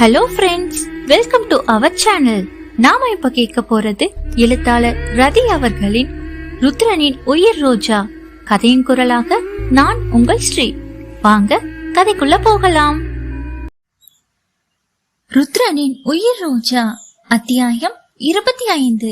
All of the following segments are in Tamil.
Hello friends welcome to our channel நாம இப்ப கேட்க போறது எழுத்தாளர் ரதி அவர்களின் ருத்ரனின் உயிர் ரோஜா. கதையின் குரலாக நான் உங்கள் ஸ்ரீ. வாங்க கதைக்குள்ள போகலாம். ருத்ரனின் உயிர் ரோஜா அத்தியாயம் இருபத்தி ஐந்து.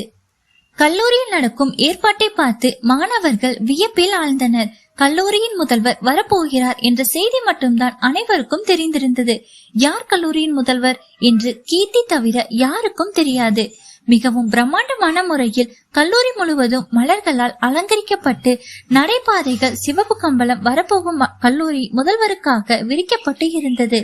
கல்லூரியில் நடக்கும் ஏற்பாட்டை பார்த்து மாணவர்கள் வியப்பில் ஆழ்ந்தனர். கல்லூரியின் முதல்வர் வரப்போகிறார் என்ற செய்தி மட்டும்தான் அனைவருக்கும் தெரிந்திருந்தது. யார் கல்லூரியின் முதல்வர் என்று கீர்த்தி தவிர யாருக்கும் தெரியாது. மிகவும் பிரம்மாண்டமான முறையில் கல்லூரி முழுவதும் மலர்களால் அலங்கரிக்கப்பட்டு நடைபாதைகள் சிவப்பு கம்பளம் வரப்போகும் கல்லூரி முதல்வருக்காக விரிக்கப்பட்டு இருந்தது.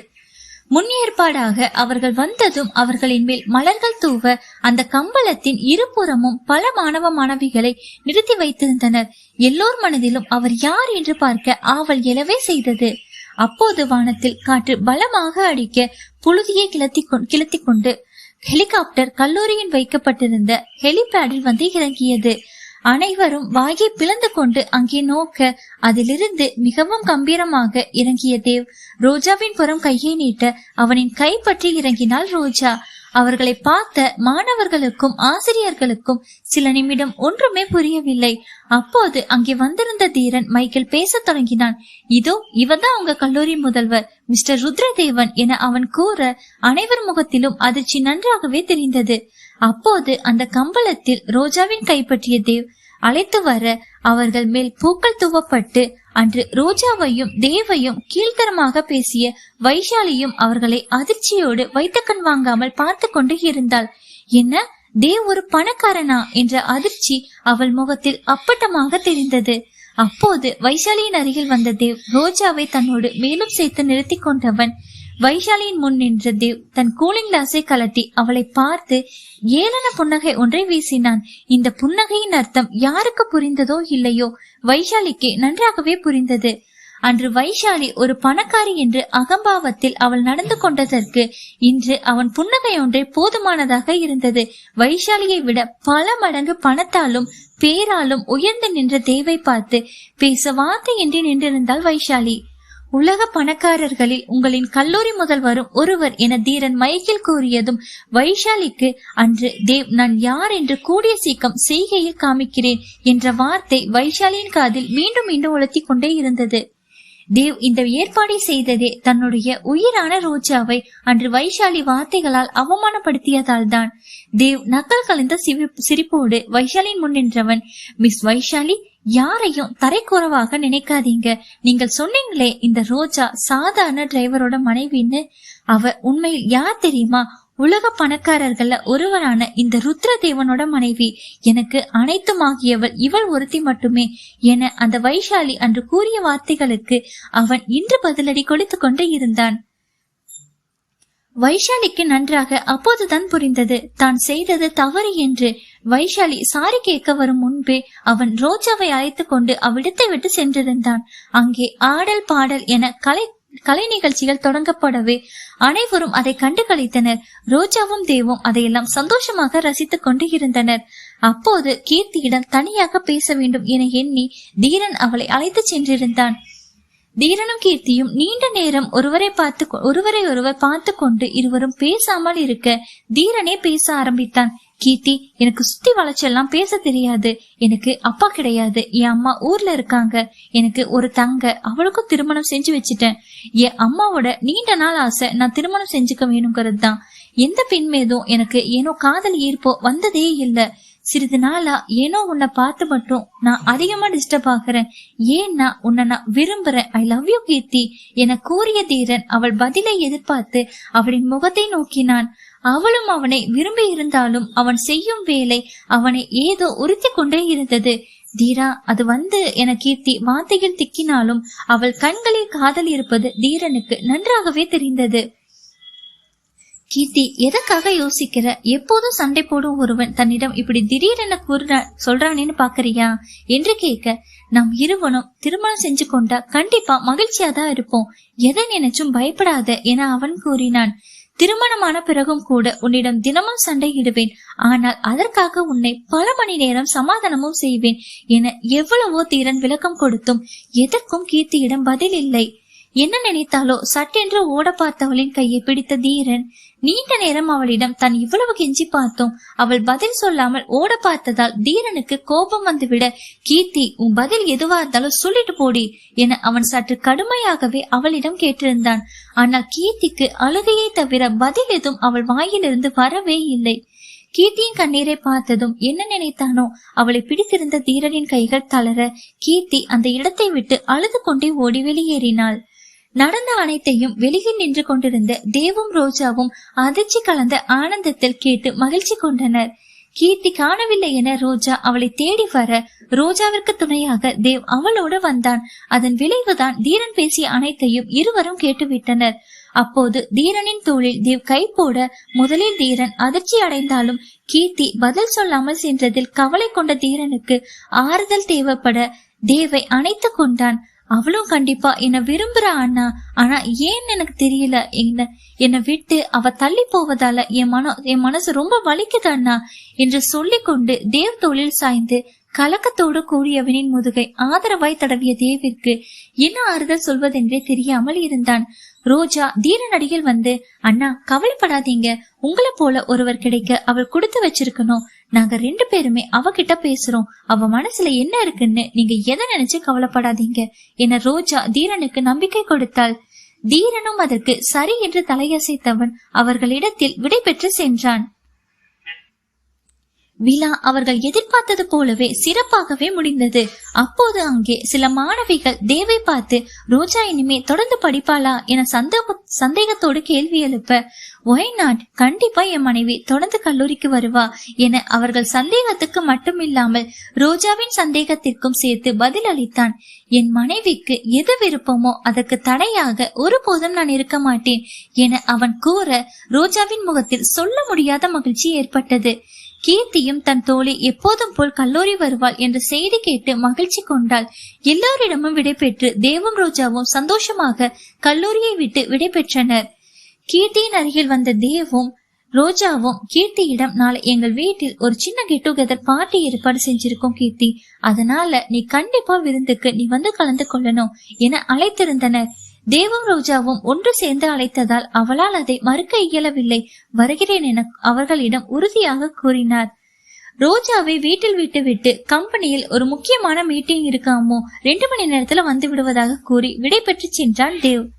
முன்னேற்பாடாக அவர்கள் வந்ததும் அவர்களின் மேல் மலர்கள் தூவ அந்த கம்பளத்தின் இருபுறமும் பல மாணவ மாணவிகளை நிறுத்தி வைத்திருந்தனர். எல்லோர் மனதிலும் அவர் யார் என்று பார்க்க ஆவல் எழவே செய்தது. அப்போது வானத்தில் காற்று பலமாக அடிக்க புழுதியை கிளத்தி கிளத்தி கொண்டு ஹெலிகாப்டர் கல்லூரியின் வைக்கப்பட்டிருந்த ஹெலிபேடில் வந்து இறங்கியது. அனைவரும் வாயை பிளந்து கொண்டு அங்கே நோக்க அதிலிருந்து மிகவும் கம்பீரமாக இறங்கிய தேவ் ரோஜாவின் புறம் கையை நீட்ட அவனின் கை பற்றி இறங்கினாள் ரோஜா. அவர்களை பார்த்த மாணவர்களுக்கும் ஆசிரியர்களுக்கும் சில நிமிடம் ஒன்றுமே புரியவில்லை. அப்போது அங்கே வந்திருந்த தீரன் மைக்கேல் பேசத் தொடங்கினான். இதோ இவர்தான் உங்க கல்லூரி முதல்வர் மிஸ்டர் ருத்ரதேவன் என அவன் கூற அனைவர் முகத்திலும் அதிர்ச்சி நன்றாகவே தெரிந்தது. அப்போது அந்த கம்பளத்தில் ரோஜாவின் கைப்பற்றிய தேவ் அழைத்து வர அவர்கள் மேல் பூக்கள் துவப்பட்டு அன்று ரோஜாவையும் தேவையும் கீழ்த்தரமாக பேசிய வைஷாலியும் அவர்களை அதிர்ச்சியோடு வைத்த கண் வாங்காமல் பார்த்து கொண்டு இருந்தாள். என்ன? தேவ் ஒரு பணக்காரனா? என்ற அதிர்ச்சி அவள் முகத்தில் அப்பட்டமாக தெரிந்தது. அப்போது வைஷாலியின் அருகில் வந்த தேவ் ரோஜாவை தன்னோடு மேலும் சேர்த்து நிறுத்தி கொண்டவன். வைஷாலியின் முன் நின்ற தேவ் தன் கூலிங் கிளாஸை கலட்டி அவளை பார்த்து ஏளன புன்னகை ஒன்றை வீசினான். இந்த புன்னகையின் அர்த்தம் யாருக்கு புரிந்ததோ இல்லையோ வைஷாலிக்கு நன்றாகவே புரிந்தது. அன்று வைஷாலி ஒரு பணக்காரி என்று அகம்பாவத்தில் அவள் நடந்து கொண்டதற்கு இன்று அவன் புன்னகை ஒன்றே போதுமானதாக இருந்தது. வைஷாலியை விட பல மடங்கு பணத்தாலும் பேராலும் உயர்ந்து நின்ற தேவை பார்த்து பேச வார்த்தையின்றி நின்றிருந்தாள் வைஷாலி. உலக பணக்காரர்களில் உங்களின் கல்லூரி முதல்வரும் ஒருவர் என தீரன் மயக்கில் கூறியதும் வைஷாலிக்கு அன்று தேவ் நான் யார் என்று கூடிய சீக்கம் செய்கையில் காமிக்கிறேன் என்ற வார்த்தை வைஷாலியின் காதில் மீண்டும் மீண்டும் உலர்த்தி கொண்டே இருந்தது. தேவ் இந்த ஏற்பாடை செய்ததே தன்னுடைய உயிரான ரோஜாவை அன்று வைஷாலி வார்த்தைகளால் அவமானப்படுத்தியதால் தான். தேவ் நக்கல் கலந்த சிரிப்போடு வைஷாலியின் முன் நின்றவன் மிஸ் வைஷாலி யாரையும் தரைக்குறவாக நினைக்காதீங்க. நீங்கள் சொன்னீங்களே இந்த ரோஜா சாதாரண டிரைவரோட மனைவின்னு. அவ உண்மையில் யார் தெரியுமா? உலக பணக்காரர்கள ஒருவரான இந்த ருத்ரதேவனோட மனைவி. எனக்கு அனைத்துமாகியவள் இவள் ஒருத்தி மட்டுமே என அந்த வைஷாலி அன்று கூறிய வார்த்தைகளுக்கு அவன் இன்று பதிலடி கொடுத்து கொண்டு இருந்தான். வைஷாலிக்கு நன்றாக அப்போதுதான் புரிந்தது. தான் செய்தது தவறு என்று வைஷாலி சாரி கேட்க வரும் முன்பே அவன் ரோஜாவை அழைத்துக் கொண்டு அவ்விடத்தை விட்டு சென்றிருந்தான். அங்கே ஆடல் பாடல் என கலை கலை நிகழ்ச்சிகள் தொடங்கப்படவே அனைவரும் அதை கண்டு கழித்தனர் ரோஜாவும் தேவும் அதையெல்லாம் சந்தோஷமாக ரசித்துக் கொண்டு இருந்தனர். அப்போது கீர்த்தியிடம் தனியாக பேச வேண்டும் என எண்ணி தீரன் அவளை அழைத்து சென்றிருந்தான். தீரனும் கீர்த்தியும் நீண்ட நேரம் ஒருவரை பார்த்து கொ- ஒருவரை ஒருவர் பார்த்து கொண்டு இருவரும் பேசாமல் இருக்க தீரனே பேச ஆரம்பித்தான். கீர்த்தி எனக்கு சுத்தி வளைச்செல்லாம் பேச தெரியாது. எனக்கு அப்பா கிடையாது. என் அம்மா ஊர்ல இருக்காங்க. எனக்கு ஒரு தங்க அவளுக்கும் திருமணம் செஞ்சு வச்சுட்டேன். என் அம்மாவோட நீண்ட நாள் ஆசை நான் திருமணம் செஞ்சுக்க வேணுங்கிறது தான் எந்த பெண் மீதும் எனக்கு ஏனோ காதல் ஈர்ப்போ வந்ததே இல்லை. சிறிது நாளா ஏனோ உன்னை பார்த்து மட்டும் நான் அதிகமா டிஸ்டர்ப் ஆகுறேன். ஏன்னா உன்னை நான் விரும்புறேன். I love you Keerthi. என கூறிய தீரன் அவள் பதிலை எதிர்பார்த்து அவளின் முகத்தை நோக்கினான் அவளும் அவனை விரும்பி இருந்தாலும் அவன் செய்யும் வேலை அவனை ஏதோ உறுத்தி கொண்டே இருந்தது. தீரா அது வந்து என கீர்த்தி வார்த்தையில் திக்கினாலும் அவள் கண்களில் காதல் இருப்பது தீரனுக்கு நன்றாகவே தெரிந்தது. கீர்த்தி எதற்காக யோசிக்கிற? எப்போதும் சண்டை போடும் ஒருவன் தன்னிடம் இப்படி திடீரென கூறுற சொல்றானேன்னு பாக்குறியா? என்று கேட்க நாம் இருவனும் திருமணம் செஞ்சு கொண்டா கண்டிப்பா மகிழ்ச்சியா தான் இருப்போம். எதை நினைச்சும் பயப்படாத என அவன் கூறினான். திருமணமான பிறகும் கூட உன்னிடம் தினமும் சண்டையிடுவேன் ஆனால் அதற்காக உன்னை பல மணி நேரம் சமாதானமும் செய்வேன் என எவ்வளவோ தீரன் விளக்கம் கொடுத்தும் எதற்கும் கீர்த்தியிடம் பதில் இல்லை. என்ன நினைத்தாலோ சட்டென்று ஓட பார்த்தவளின் கையை பிடித்த தீரன் நீண்ட நேரம் அவளிடம் தான் இவ்வளவு கெஞ்சி பார்த்தோம் அவள் பதில் சொல்லாமல் ஓட பார்த்ததால் தீரனுக்கு கோபம் வந்துவிட கீர்த்தி உன் பதில் எதுவா இருந்தாலும் சொல்லிட்டு போடி என அவன் சற்று கடுமையாகவே அவளிடம் கேட்டிருந்தான். ஆனால் கீர்த்திக்கு அழுகையை தவிர பதில் எதுவும் அவள் வாயிலிருந்து வரவே இல்லை. கீர்த்தியின் கண்ணீரை பார்த்ததும் என்ன நினைத்தானோ அவளை பிடித்திருந்த தீரனின் கைகள் தளர கீர்த்தி அந்த இடத்தை விட்டு அழுது கொண்டே ஓடி வெளியேறினாள். நடந்த அனைத்தையும் வெளியில் நின்று கொண்டிருந்த தேவும் ரோஜாவும் அதிர்ச்சி கலந்த ஆனந்தத்தில் கேட்டு மகிழ்ச்சி கொண்டனர். கீர்த்தி காணவில்லை என ரோஜா அவளை தேடி வர ரோஜாவிற்கு துணையாக தேவ் அவளோடு வந்தான். அதன் விளைவுதான் தீரன் பேசிய அனைத்தையும் இருவரும் கேட்டுவிட்டனர். அப்போது தீரனின் தோளில் தேவ் கை போட முதலில் தீரன் அதிர்ச்சி அடைந்தாலும் கீர்த்தி பதில் சொல்லாமல் சென்றதில் கவலை கொண்ட தீரனுக்கு ஆறுதல் தேவைப்பட தேவை அணைத்து கொண்டான். அவளும் கண்டிப்பா என்ன விரும்புற அண்ணா. ஆனா ஏன் எனக்கு தெரியல. என்ன என்னை விட்டு அவ தள்ளி போவதால என் மன என் மனசு ரொம்ப வலிக்குது அண்ணா என்று சொல்லிக்கொண்டு தேவ் தோளில் சாய்ந்து கலக்கத்தோடு கூடியவனின் முதுகை ஆதரவாய் தடவிய தேவிற்கு என்ன ஆறுதல் சொல்வதென்றே தெரியாமல் இருந்தான். ரோஜா தீரநடியில் வந்து அண்ணா கவலைப்படாதீங்க. உங்களை போல ஒருவர் கிடைக்க அவள் கொடுத்து வச்சிருக்கணும். நாங்க ரெண்டு பேருமே அவகிட்ட பேசுறோம். அவ மனசுல என்ன இருக்குன்னு நீங்க எதை நினைச்சு கவலைப்படாதீங்க. என ரோஜா தீரனுக்கு நம்பிக்கை கொடுத்தாள். தீரனும் அதற்கு சரி என்று தலையசைத்தவன் அவர்களிடத்தில் விடை பெற்று சென்றான். விழா அவர்கள் எதிர்பார்த்தது போலவே சிறப்பாகவே முடிந்தது. அப்போது அங்கே சில மாணவிகள் தேவை பார்த்து ரோஜா இனிமே தொடர்ந்து படிப்பாளா? என சந்தேக சந்தேகத்தோடு கேள்வி எழுப்ப ஒய் நாட் கண்டிப்பா என் மனைவி தொடர்ந்து கல்லூரிக்கு வருவா என அவர்கள் சந்தேகத்துக்கு மட்டுமில்லாமல் ரோஜாவின் சந்தேகத்திற்கும் சேர்த்து பதில் அளித்தான். என் மனைவிக்கு எது விருப்பமோ அதற்கு தடையாக ஒருபோதும் நான் இருக்க மாட்டேன் என அவன் கூற ரோஜாவின் முகத்தில் சொல்ல முடியாத மகிழ்ச்சி ஏற்பட்டது. கீர்த்தியும் தன் தோழி எப்போதும் போல் கல்லூரி வருவாள் என்ற செய்தி கேட்டு மகிழ்ச்சி கொண்டாள். எல்லோரிடமும் விடைபெற்று தேவம் ரோஜாவும் சந்தோஷமாக கல்லூரியை விட்டு விடைபெற்றனர். கீர்த்தியின் அருகில் வந்த தேவும் ரோஜாவும் கீர்த்தியிடம் நாளை எங்கள் வீட்டில் ஒரு சின்ன கெட் டுகெதர் பார்ட்டி ஏற்பாடு செஞ்சிருக்கோம் கீர்த்தி. அதனால நீ கண்டிப்பா விருந்துக்கு நீ வந்து கலந்து கொள்ளணும் என அழைத்திருந்தனர். தேவும் ரோஜாவும் ஒன்று சேர்ந்து அழைத்ததால் அவளால் அதை மறுக்க இயலவில்லை. வருகிறேன் என அவர்களிடம் உறுதியாக கூறினார். ரோஜாவை வீட்டில் விட்டுவிட்டு கம்பெனியில் ஒரு முக்கியமான மீட்டிங் இருக்காமோ? ரெண்டு மணி நேரத்துல வந்து விடுவதாக கூறி விடை பெற்று சென்றான் தேவ்.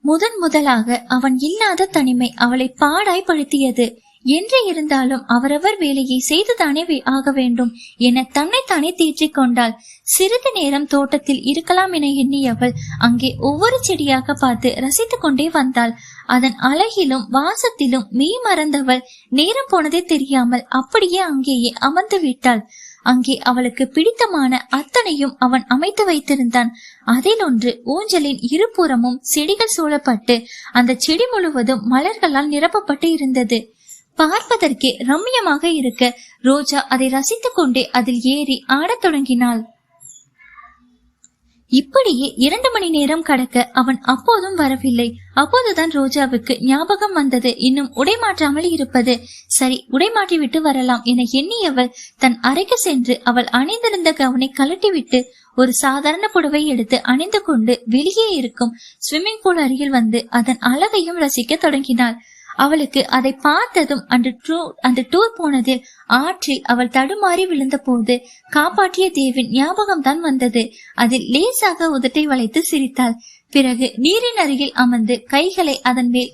முதன் முதலாக அவன் இல்லாத தனிமை அவளை பாடாய் படுத்தியது. என்று இருந்தாலும் அவரவர் வேலையை செய்துதானே ஆக வேண்டும் என தன்னைத்தானே தீற்றிக் கொண்டாள். சிறிது நேரம் தோட்டத்தில் இருக்கலாம் என எண்ணியவள் அங்கே ஒவ்வொரு செடியாக பார்த்து ரசித்துக் கொண்டே வந்தாள். அதன் அழகிலும் வாசத்திலும் மெய் மறந்தவள் நேரம் போனதே தெரியாமல் அப்படியே அங்கேயே அமர்ந்து விட்டாள். அங்கே அவளுக்கு பிடித்தமான அத்தனையும் அவன் அமைத்து வைத்திருந்தான். அதில் ஒன்று ஊஞ்சலின் இருபுறமும் செடிகள் சூழப்பட்டு அந்த செடி முழுவதும் மலர்களால் நிரப்பப்பட்டு இருந்தது. பார்ப்பதற்கே ரம்யமாக இருக்க ரோஜா அதை ரசித்துக் கொண்டே அதில் ஏறி ஆடத் தொடங்கினாள். இப்படியே இரண்டு மணி நேரம் கடக்க அவன் அப்போதும் வரவில்லை. அப்போதுதான் ரோஜாவுக்கு ஞாபகம் வந்தது. இன்னும் உடை மாற்றாமல் இருப்பது. சரி உடை மாற்றிவிட்டு வரலாம் என எண்ணியவள் தன் அறைக்கு சென்று அவள் அணிந்திருந்த கவனை கலட்டிவிட்டு ஒரு சாதாரண புடவை எடுத்து அணிந்து கொண்டு வெளியே இருக்கும் ஸ்விம்மிங் பூல் அருகில் வந்து அதன் அழகையும் ரசிக்க தொடங்கினாள். அவளுக்கு அதை பார்த்ததும் அந்த டூர் அந்த டூர் போனதில் ஆற்றில் அவள் தடுமாறி விழுந்த போது காப்பாற்றிய தேவின் ஞாபகம் தான் வந்தது. அதில் லேசாக உதட்டை வளைத்து சிரித்தாள். பிறகு நீரின் அருகில் அமர்ந்து கைகளை அதன் மேல்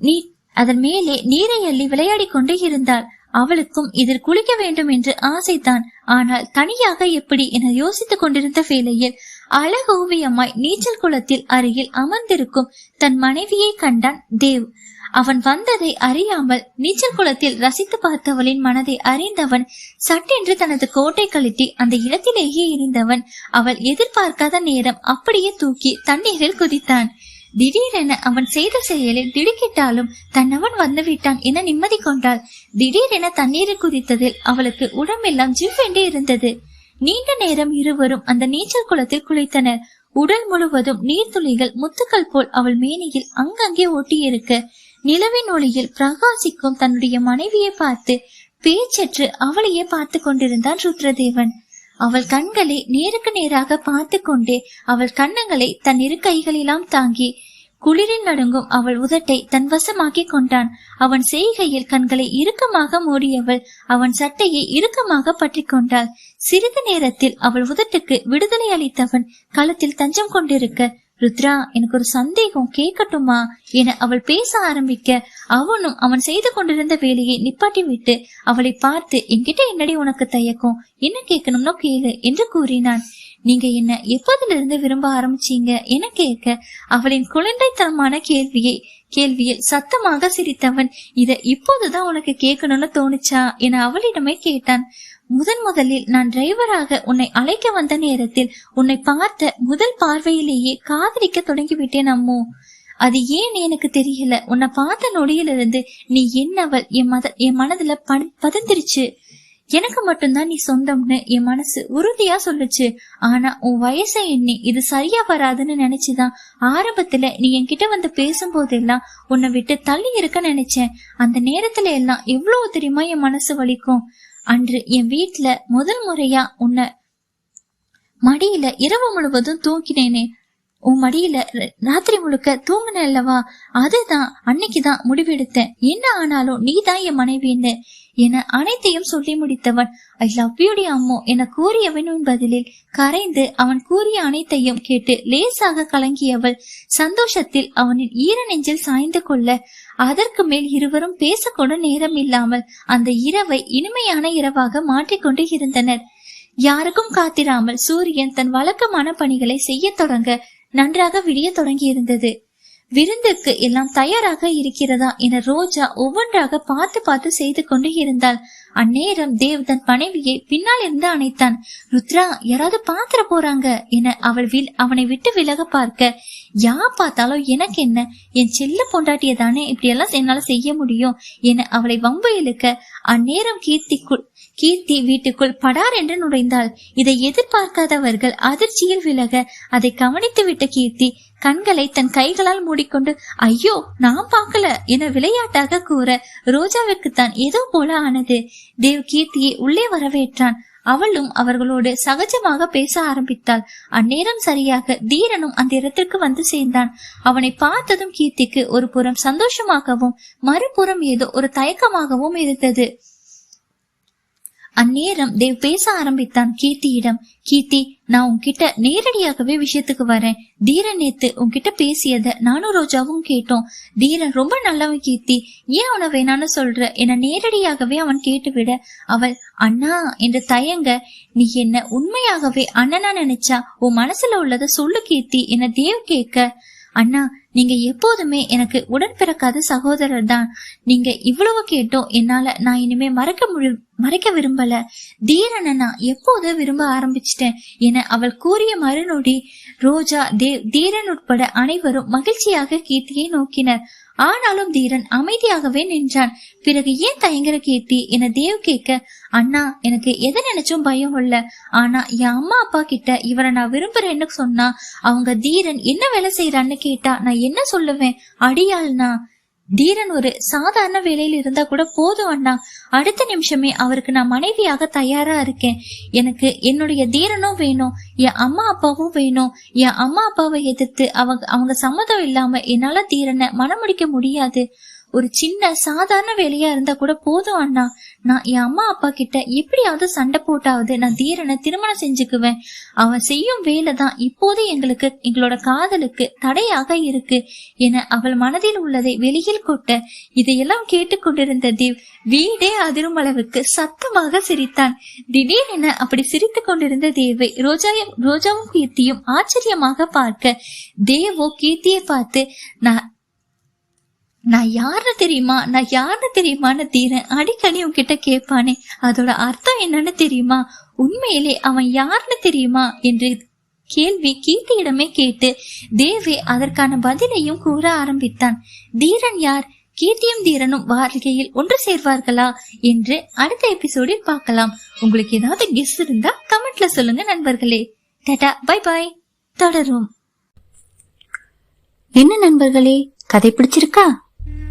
நீ அதன் மேலே நீரை அள்ளி விளையாடி கொண்டு இருந்தாள். அவளுக்கும் இதில் குளிக்க வேண்டும் என்று ஆசைத்தான் ஆனால் தனியாக எப்படி என யோசித்துக் கொண்டிருந்த வேளையில் அழகோவியமாய் நீச்சல் குளத்தில் அருகில் அமர்ந்திருக்கும் தன் மனைவியை கண்டான் தேவ். அவன் வந்ததை அறியாமல் நீச்சல் குளத்தில் ரசித்து பார்த்தவளின் மனதை அறிந்தவன் சட்டென்று தனது கோட்டை கழட்டி அந்த இடத்திலேயே இருந்தவன் அவள் எதிர்பார்க்காத நேரம் அப்படியே தூக்கி தண்ணீரில் குதித்தான். திடீரென அவன் செய்த செயலில் திடுக்கிட்டாலும் தன்னவன் வந்துவிட்டான் என நிம்மதி கொண்டாள். திடீரென தண்ணீரில் குதித்ததில் அவளுக்கு உடம்பெல்லாம் ஜிவ்வென்று இருந்தது. நீண்ட நேரம் இருவரும் அந்த நீச்சல் குளத்தில் குளித்தனர். உடல் முழுவதும் நீர்த்துளிகள் முத்துக்கள் போல் அவள் மேனியில் அங்கங்கே ஒட்டியிருக்க நிலவின் ஒளியில் பிரகாசிக்கும் தன்னுடைய மனைவியை பார்த்து பேச்சற்று அவளையே பார்த்து கொண்டிருந்தான் ருத்ரதேவன். அவள் கண்களை நேருக்கு நேராக பார்த்து கொண்டே அவள் கண்ணங்களை தன் இரு கைகளிலாம் தாங்கி குளிரில் நடுங்கும் அவள் உதட்டை தன் வசமாக்கிக் கொண்டான். அவன் செய்கையில் கண்களை இறுக்கமாக மூடியவள் அவன் சட்டையை இறுக்கமாக பற்றி கொண்டாள். சிறிது நேரத்தில் அவள் உதட்டுக்கு விடுதலை அளித்தவன் களத்தில் தஞ்சம் கொண்டிருக்க ருத்ரா எனக்கு ஒரு சந்தேகம் கேட்கட்டுமா? என அவள் பேச ஆரம்பிக்க அவனும் அவன் செய்து கொண்டிருந்த வேலையை நிப்பாட்டி விட்டு அவளை பார்த்து என்கிட்ட என்னடி உனக்கு தயக்கம்? என்ன கேட்கணும்னோ கேளு என்று கூறினான். நீங்க என்ன எப்போதிலிருந்து விரும்ப ஆரம்பிச்சீங்க? என கேட்க அவளின் குழந்தைத்தனமான கேள்வியை கேள்வியில் சத்தமாக சிரித்தவன் இத இப்போதுதான் உனக்கு கேட்கணும்னு தோணுச்சா? என அவளிடமே கேட்டான். முதன் முதலில் நான் டிரைவராக உன்னை அழைக்க வந்த நேரத்தில் உன்னை பார்த்த முதல் பார்வையிலேயே காதலிக்க தொடங்கிவிட்டேன் அம்மோ. அது ஏன் எனக்கு தெரியல? உன்னை பார்த்த நொடியிலிருந்து நீ என்னவள் என் மத என் மனதுல பதிந்துருச்சு பதந்திருச்சு. எனக்கு மட்டும்தான் நீ சொந்தம்னு என் மனசு உறுதியா சொல்லுச்சு. ஆனா உன் வயசை எண்ணி இது சரியா வராதுன்னு நினைச்சுதான் ஆரம்பத்துல நீ என்கிட்ட வந்து பேசும்போதெல்லாம் உன்னை விட்டு தள்ளி இருக்க நினைச்சேன். அந்த நேரத்துல எல்லாம் எவ்வளவு தெரியுமா என் மனசு வலிக்கும்? அன்று என் வீட்டுல முதல் முறையா உன்னை மடியில இரவு முழுவதும் தூங்கினேனே உன் மடியில ராத்திரி முழுக்க தூங்கின அல்லவா? அதுதான் அன்னைக்குதான் முடிவெடுத்தேன். என்ன ஆனாலும் நீ தான் என் மனைவின்னு என அனைத்தையும் சொல்லி முடித்தவன். ஐ லவ் யூடி அம்மோ என கூறியவனின் பதிலில் கரைந்து அவன் கூறிய அனைத்தையும் கேட்டு லேசாக கலங்கியவள் சந்தோஷத்தில் அவனின் ஈர நெஞ்சில் சாய்ந்து கொள்ள அதற்கு மேல் இருவரும் பேசக்கூட நேரம் இல்லாமல் அந்த இரவை இனிமையான இரவாக மாற்றிக்கொண்டு இருந்தனர். யாருக்கும் காத்திராமல் சூரியன் தன் வழக்கமான பணிகளை செய்ய தொடங்க நன்றாக விடிய தொடங்கி இருந்தது விருந்துக்கு எல்லாம் தயாராக இருக்கிறதா என ரோஜா ஒவ்வொன்றாக பார்த்து பார்த்து செய்து கொண்டு இருந்தாள். அந்நேரம் தேவ் தன் மனைவியை பின்னால் இருந்து அணைத்தான். ருத்ரா யாராவது பாத்திர போறாங்க என அவள் வில் அவனை விட்டு விலக பார்க்க யா பார்த்தாலும் எனக்கு என்ன? என் செல்ல பொண்டாட்டிய தானே இப்படியெல்லாம் என்னால செய்ய முடியும்? என அவளை வம்பு இழுக்க அந்நேரம் கீர்த்திக்குள் கீர்த்தி வீட்டுக்குள் படார் என்று நுழைந்தாள். இதை எதிர்பார்க்காதவர்கள் அதிர்ச்சியில் விலக அதை கவனித்து விட்ட கீர்த்தி கண்களை தன் கைகளால் மூடிக்கொண்டு ஐயோ நான் பார்க்கல என விளையாட்டாக கூற ரோஜாவிற்கு தான் ஏதோ போல ஆனது. தேவ் கீர்த்தியை உள்ளே வரவேற்றான். அவளும் அவர்களோடு சகஜமாக பேச ஆரம்பித்தாள். அந்நேரம் சரியாக தீரனும் அந்த இடத்திற்கு வந்து சேர்ந்தான். அவனை பார்த்ததும் கீர்த்திக்கு ஒரு புறம் சந்தோஷமாகவும் மறுபுறம் ஏதோ ஒரு தயக்கமாகவும் இருந்தது. அந்நேரம் தேவ் பேச ஆரம்பித்தான் கீர்த்தியிடம் கீர்த்தி நான் உன்கிட்ட நேரடியாகவே விஷயத்துக்கு வரேன். தீரன் நேத்து உன்கிட்ட பேசியத நானும் ரோஜாவும் கேட்டோம். தீரன் ரொம்ப நல்லவன் கீர்த்தி. ஏன் அவனை வேணான்னு சொல்ற? என நேரடியாகவே அவன் கேட்டுவிட. அவள் அண்ணா என்று தயங்க நீ என்ன உண்மையாகவே அண்ணனா நினைச்சா? உன் மனசுல உள்ளத சொல்லு கீர்த்தி என தேவ் கேட்க அண்ணா நீங்க எப்போதுமே எனக்கு உடன் பிறக்காத சகோதரர் தான். நீங்க இவ்வளவு கேட்டோம் என்னால நான் இனிமே மறக்க முடி மறைக்க விரும்பல. தீரனை நான் எப்போது விரும்ப ஆரம்பிச்சிட்டேன் என அவள் கூறிய மறுநொடி ரோஜா தேவ் தீரன் உட்பட அனைவரும் மகிழ்ச்சியாக கீர்த்தியை நோக்கினர். ஆனாலும் தீரன் அமைதியாகவே நின்றான். பிறகு ஏன் தயங்குற கீர்த்தி? என தேவ் கேட்க அண்ணா எனக்கு எதை நினைச்சும் பயம் இல்ல. ஆனா என் அம்மா அப்பா கிட்ட இவரை நான் விரும்புறேன்னு சொன்னா அவங்க தீரன் என்ன வேலை செய்யறான்னு கேட்டா நான் என்ன சொல்லுவேன்? அடியாள்னா தீரன் ஒரு சாதாரண வேலையில் இருந்தா கூட போதும் அண்ணா. அடுத்த நிமிஷமே அவருக்கு நான் மனைவியாக தயாரா இருக்கேன். எனக்கு என்னுடைய தீரனும் வேணும் என் அம்மா அப்பாவும் வேணும். என் அம்மா அப்பாவை எதிர்த்து அவங்க அவங்க சம்மதம் இல்லாம என்னால தீரனை மனமுடிக்க முடியாது. ஒரு சின்ன சாதாரண வேலையா இருந்தா கூட போதும் அண்ணா. நான் என் அம்மா அப்பா கிட்ட எப்படியாவது சண்டை போட்டாவது நான் தீரனை திருமணம் செஞ்சுக்குவேன். அவன் செய்யும் வேலை தான் இப்போது எங்களுக்கு எங்களோட காதலுக்கு தடையாக இருக்கு என அவள் மனதில் உள்ளதை வெளியில் கொட்ட இதையெல்லாம் கேட்டுக்கொண்டிருந்த தேவ் வீடே அதிரும் அளவுக்கு சத்தமாக சிரித்தான். திடீரென அப்படி சிரித்து கொண்டிருந்த தேவை ரோஜாயும் ரோஜாவும் கீர்த்தியும் ஆச்சரியமாக பார்க்க தேவோ கீர்த்தியை பார்த்து நான் நான் யாருன்னு தெரியுமா? நான் யாருன்னு தெரியுமான்னு தீரன் அடிக்கடி உன்கிட்ட கேட்பானே. அதோட அர்த்தம் என்னன்னு தெரியுமா? உண்மையிலே அவன் யாருன்னு தெரியுமா? என்று கேள்வி கீர்த்தியிடமே கேட்டு தேவி அதற்கான பதிலையும் கூற ஆரம்பித்தான். தீரன் யார்? கீர்த்தியும் தீரனும் வாழ்க்கையில் ஒன்று சேர்வார்களா? என்று அடுத்த எபிசோடில் பார்க்கலாம். உங்களுக்கு ஏதாவது கெஸ் இருந்தா கமெண்ட்ல சொல்லுங்க நண்பர்களே. டாடா பை பாய் தொடரும். என்ன நண்பர்களே கதை பிடிச்சிருக்கா?